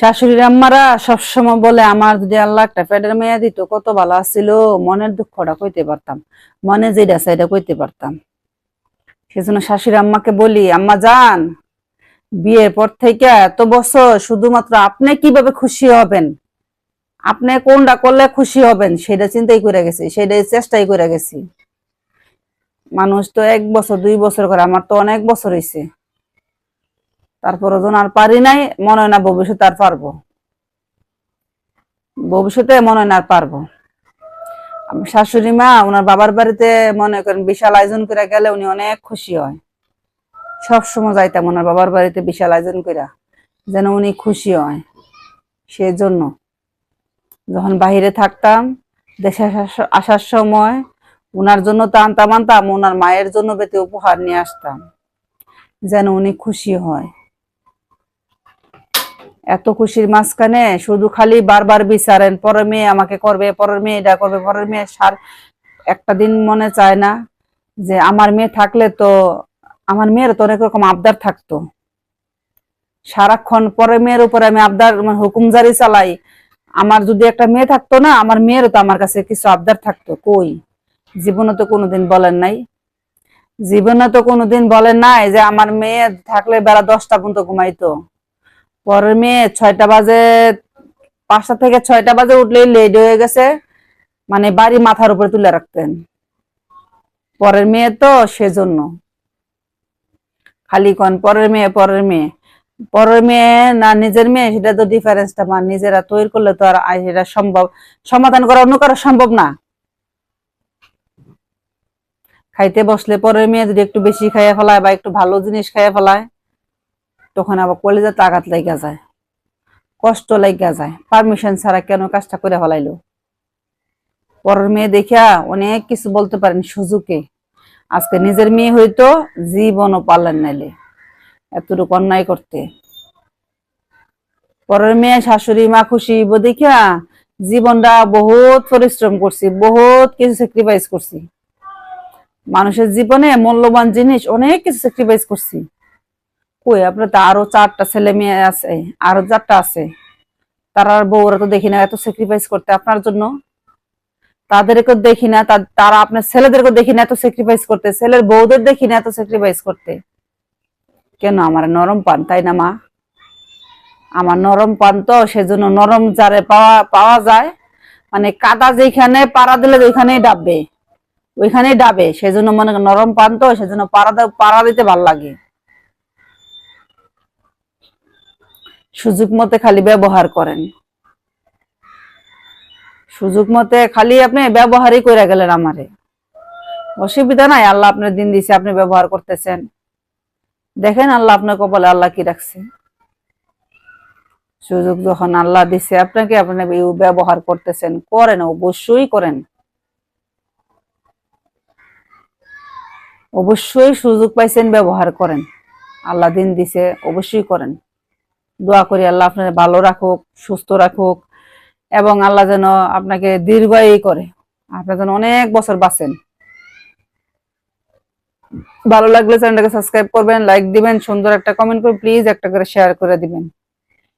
শাশুড়ির আম্মারা সবসময় বলে, আমার যদি আল্লাহ একটা পেটের মেয়ে দিত, কত ভালো ছিল মনের দুঃখটা কইতে পারতাম। মনে যেটা সেটা কইতে পারতাম। সেজন্য শাশুড়ি আম্মাকে বলি, আম্মা যান, বিয়ের পর থেকে এত বছর শুধুমাত্র আপনি কীভাবে খুশি হবেন? আপনি কোনটা করলে খুশি হবেন? সেটা চিন্তাই করে গেছি সেটাই চেষ্টাই করে গেছি। মানুষ তো এক বছর, দুই বছর করে, আমার তো অনেক বছর হয়েছে তারপর ওজন আর পারি নাই, মনে হয় না ভবিষ্যতে আর পারব। ভবিষ্যতে মনে হয় না আর পারব। শাশুড়ি মা, ওনার বাবার বাড়িতে মনে করেন বিশাল আয়োজন করে গেলে উনি অনেক খুশি হয়। সব সময় যাইতাম ওনার বাবার বাড়িতে বিশাল আয়োজন করে যেন উনি খুশি হয় সেজন্য। যখন বাহিরে থাকতাম, দেশে আসার সময় ওনার জন্য তো আনতাম আনতাম ওনার মায়ের জন্য বেতে উপহার নিয়ে আসতাম, যেন উনি খুশি হয়। এত খুশির মাঝখানে শুধু খালি বারবার বিচারেন, পরের মেয়ে আমাকে করবে, পরের মেয়ে এটা করবে, পরের মেয়ে সার, একটা দিন মনে চায় না যে আমার মেয়ে থাকলে তো, আমার মেয়ের তো অনেক রকম আবদার থাকতো। সারাক্ষণ পরের মেয়ের উপরে আমি আবদার হুকুম জারি চালাই। আমার যদি একটা মেয়ে থাকতো না, আমার মেয়েরও তো আমার কাছে কিছু আবদার থাকতো। কই? জীবনে তো কোনোদিন বলেন নাই। জীবনে তো কোনোদিন বলেন নাই যে আমার মেয়ে থাকলে বেলা দশটা পর্যন্ত ঘুমাইতো। পরের মেয়ে ছয়টা বাজে, পাঁচটা থেকে ছয়টা বাজে উঠলেই লেট হয়ে গেছে। মানে বাড়ি মাথার উপরে তুলে রাখতেন। পরের মেয়ে তো সেজন্য। খালি কন পরের মেয়ে পরের মেয়ে। পরের মেয়ে না নিজের মেয়ে, সেটা তো ডিফারেন্সটা মান নিজেরা তৈরি করলে তো আর সেটা সম্ভব। সমাধান করা অন্য কারও সম্ভব না। খাইতে বসলে পরের মেয়ে যদি একটু বেশি খাইয়ে ফেলায় বা একটু ভালো জিনিস খাইয়ে ফেলায় তখন আবার কলেজে আঘাত লাগা যায়। কষ্ট লাগা যায়। পারমিশন ছাড়া কেন কাজটা করে ফেলাইলো? পরের মেয়ে দেখিয়া অনেক কিছু বলতে পারেন সুযোগে। আজকে নিজের মেয়ে হইতো, জীবনও পারলেন নাইলে এতটুকু অন্যায় করতে। পরের মেয়ে শাশুড়ি মা খুশি দেখিয়া জীবনটা বহুত পরিশ্রম করছি, বহুত কিছু স্যাক্রিফাইস করছি। মানুষের জীবনে মূল্যবান জিনিস, অনেক কিছু স্যাক্রিফাইস করছি। কই, আপনার তো আরও চারটা ছেলে মেয়ে আছে, আরও চারটা আছে। তারা বউরা তো দেখি না, এত স্যাক্রিফাইস করতে আপনার জন্য। তাদেরকে দেখি না তারা আপনার ছেলেদেরকে দেখি না, এত স্যাক্রিফাইস করতে। ছেলের বউদের দেখি না, এত স্যাক্রিফাইস করতে। কেন, আমার নরম পান, তাই না, মা? আমার নরম পান তো, সেজন্য নরম যারে পাওয়া পাওয়া যায়। মানে কাদা যেখানে পাড়া দিলে ওইখানেই ডাববে। ওইখানেই ডাবে, সেজন্য মনে নরম পান তো, সেজন্য পাড়া পাড়া দিতে ভালো লাগে। সুযোগ মতে খালি ব্যবহার করেন। সুযোগ মতে খালি আপনি ব্যবহারই করে গেলেন আমারে। অসুবিধা নাই, আল্লাহ আপনার দিন দিছে, আপনি ব্যবহার করতেছেন। দেখেন আল্লাহ আপনার কপালে আল্লাহ কি রাখছে। সুযোগ যখন আল্লাহ দিছে, আপনাকে আপনি ব্যবহার করতেছেন, করেন, অবশ্যই করেন। অবশ্যই সুযোগ পাইছেন, ব্যবহার করেন। আল্লাহ দিন দিছে, অবশ্যই করেন। দোয়া করি আল্লাহ আপনার ভালো রাখুক, সুস্থ রাখুক এবং আল্লাহ যেন আপনাকে দীর্ঘায়ী করে। আপনার যেন অনেক বছর বাঁচেন। ভালো লাগলে চ্যানেলটাকে সাবস্ক্রাইব করবেন, লাইক দিবেন, সুন্দর একটা কমেন্ট করে প্লিজ একটা করে শেয়ার করে দিবেন।